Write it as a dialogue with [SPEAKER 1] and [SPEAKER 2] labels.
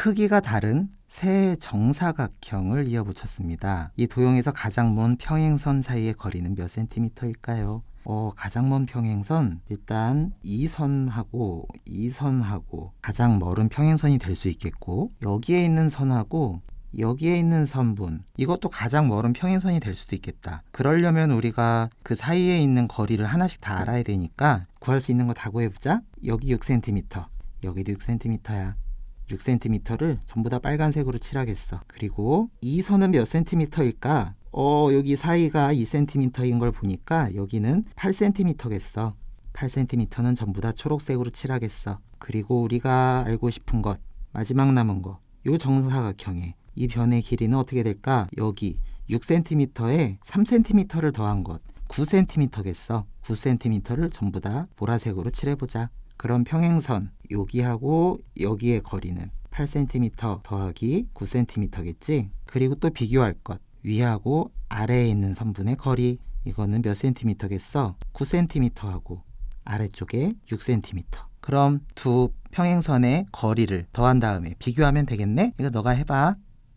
[SPEAKER 1] 크기가 다른 세 정사각형을 이어 붙였습니다. 이 도형에서 가장 먼 평행선 사이의 거리는 몇 센티미터일까요? 어, 가장 먼 평행선 일단 이 선하고 이 선하고 가장 멀은 평행선이 될 수 있겠고 여기에 있는 선하고 여기에 있는 선분 이것도 가장 멀은 평행선이 될 수도 있겠다. 그러려면 우리가 그 사이에 있는 거리를 하나씩 다 알아야 되니까 구할 수 있는 거 다 구해보자. 여기 6cm, 여기도 6cm야. 6cm를 전부 다 빨간색으로 칠하겠어. 그리고 이 선은 몇 cm일까? 어, 여기 사이가 2cm인 걸 보니까 여기는 8cm겠어. 8cm는 전부 다 초록색으로 칠하겠어. 그리고 우리가 알고 싶은 것, 마지막 남은 거, 요 정사각형에 이 변의 길이는 어떻게 될까? 여기 6cm에 3cm를 더한 것, 9cm겠어. 9cm를 전부 다 보라색으로 칠해보자. 그럼 평행선 여기하고 여기의 거리는 8cm 더하기 9cm겠지? 그리고 또 비교할 것 위하고 아래에 있는 선분의 거리 이거는 몇 cm겠어? 9cm하고 아래쪽에 6cm 그럼 두 평행선의 거리를 더한 다음에 비교하면 되겠네? 이거 너가 해봐